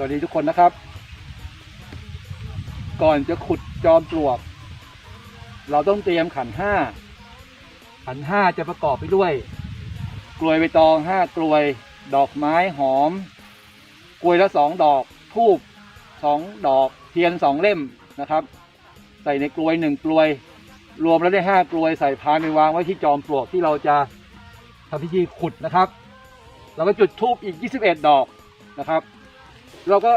วัสดีทุกคนนะครับ ก่อนจะขุดจอมปลวก เราต้องเตรียมขันห้า ขันห้าจะประกอบไปด้วย กลวยใบตองห้ากลวย ดอกไม้หอม กลวยละสองดอกทูบสองดอก เทียนสองเล่มนะครับ ใส่ในกลวยหนึ่งกลวย รวมแล้วได้ห้ากลวยใส่พานไปวางไว้ที่จอมปลวกที่เราจะทำพิธีขุดนะครับเราก็จุดทูบอีก 21 ดอกนะครับ เราก็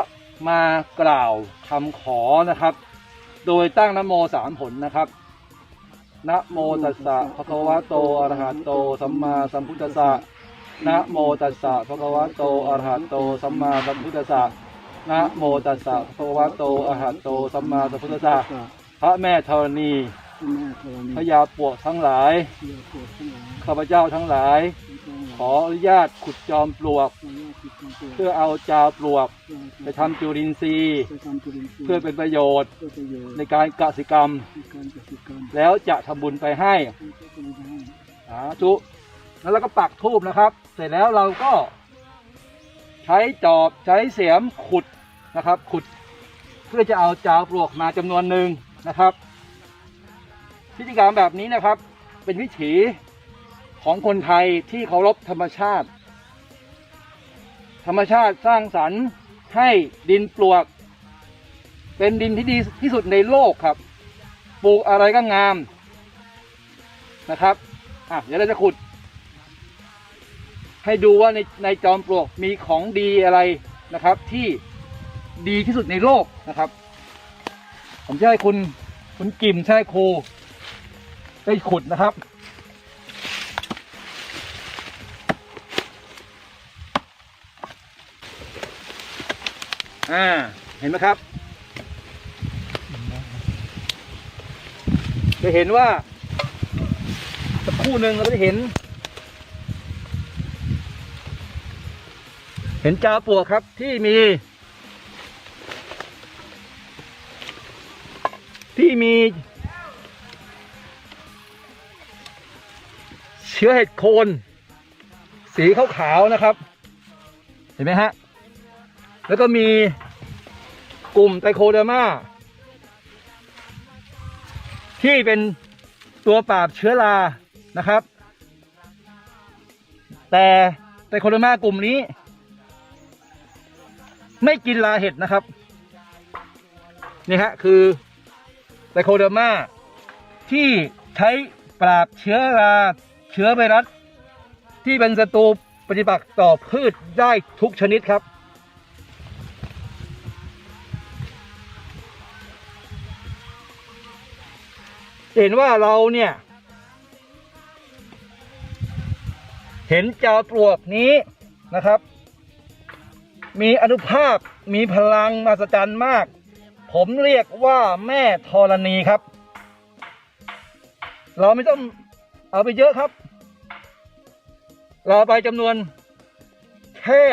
มากล่าวคำขอนะครับ โดยตั้งนะโมสามผลนะครับนะโมตัสสะภะคะวะโตอะระหะโต สัมมาสัมพุทธัสสะนะโมตัสสะภะคะวะโตอะระหะโต สัมมาสัมพุทธัสสะนะโมตัสสะภะคะวะโตอะระหะโต สัมมาสัมพุทธัสสะพระแม่ธรณีแม่ธรณีพญาปวกทั้งหลายเดียวปวดทั้งหลาย ข้าพเจ้าทั้งหลาย ขออนุญาตขุดจอมปลวก เพื่อเอาจาวปลวกไปทำจุลินทรีย์ เพื่อเป็นประโยชน์เพื่อประโยชน์ในการกสิกรรม การเกษตรกรรมแล้วจะทำบุญไปให้สาธุแล้วเราก็ปักทูบนะครับ เสร็จแล้วเราก็ ใช้จอบใช้เสียมขุดนะครับ ขุด เพื่อจะเอาจาวปลวกมาจำนวนหนึ่งนะครับ พิธีกรรมแบบนี้นะครับ เป็นวิถี ของคนไทยที่เคารพธรรมชาติ ธรรมชาติสร้างสรรค์ให้ดินปลวก เป็นดินที่ดีที่สุดในโลกครับ ปลูกอะไรก็งามนะครับอะเดี๋ยวเราจะขุด ให้ดูว่าในในจอมปลวกมีของดีอะไรนะครับ ที่ดีที่สุดในโลกนะครับ ผมจะให้คุณคุณกิมใช่ครูได้ขุดนะครับ อ่า เห็นไหมครับ จะเห็นว่าสักคู่หนึ่งเราจะเห็น เห็นจาปวกครับที่มี ที่มี เชื้อเห็ดโคน สีขาวๆนะครับ เห็นไหมฮะ แล้วก็มีกลุ่มไตโคเดอร์มาที่เป็นตัวปราบเชื้อรานะครับ แต่ไตโคเดอร์มากลุ่มนี้ ไม่กินลาเห็ดนะครับ นี่ฮะคือไตโคเดอร์มาที่ใช้ปราบเชื้อราเชื้อไวรัสที่เป็นศัตรูปฏิบัติต่อพืชได้ทุกชนิดครับ เห็นว่าเราเนี่ย เห็นจาวปลวกนี้นะครับ มีอนุภาพมีพลังมหัศจรรย์มาก ผมเรียกว่าแม่ธรณีครับ เราไม่ต้องเอาไปเยอะครับ เราเอาไปจำนวนแค่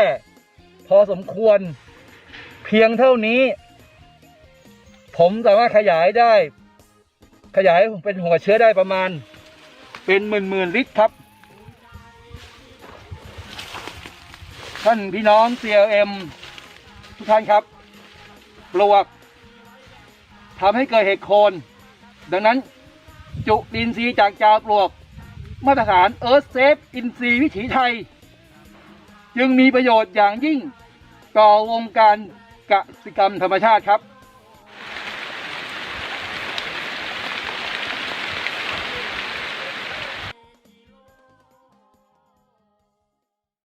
พอสมควรเพียงเท่านี้ ผมสามารถขยายได้ ขยายเป็นหัวเชื้อได้ประมาณ เป็นหมื่นหมื่นลิตรครับ ท่านพี่น้อง CLM ทุกท่านครับปลวกทำให้เกิดเห็ดโคน ดังนั้นจุลินทรีย์จากจาวปลวก มาตรฐาน Earth Safe อินทรีย์วิถีไทย จึงมีประโยชน์อย่างยิ่งต่อวงการกสิกรรมธรรมชาติครับ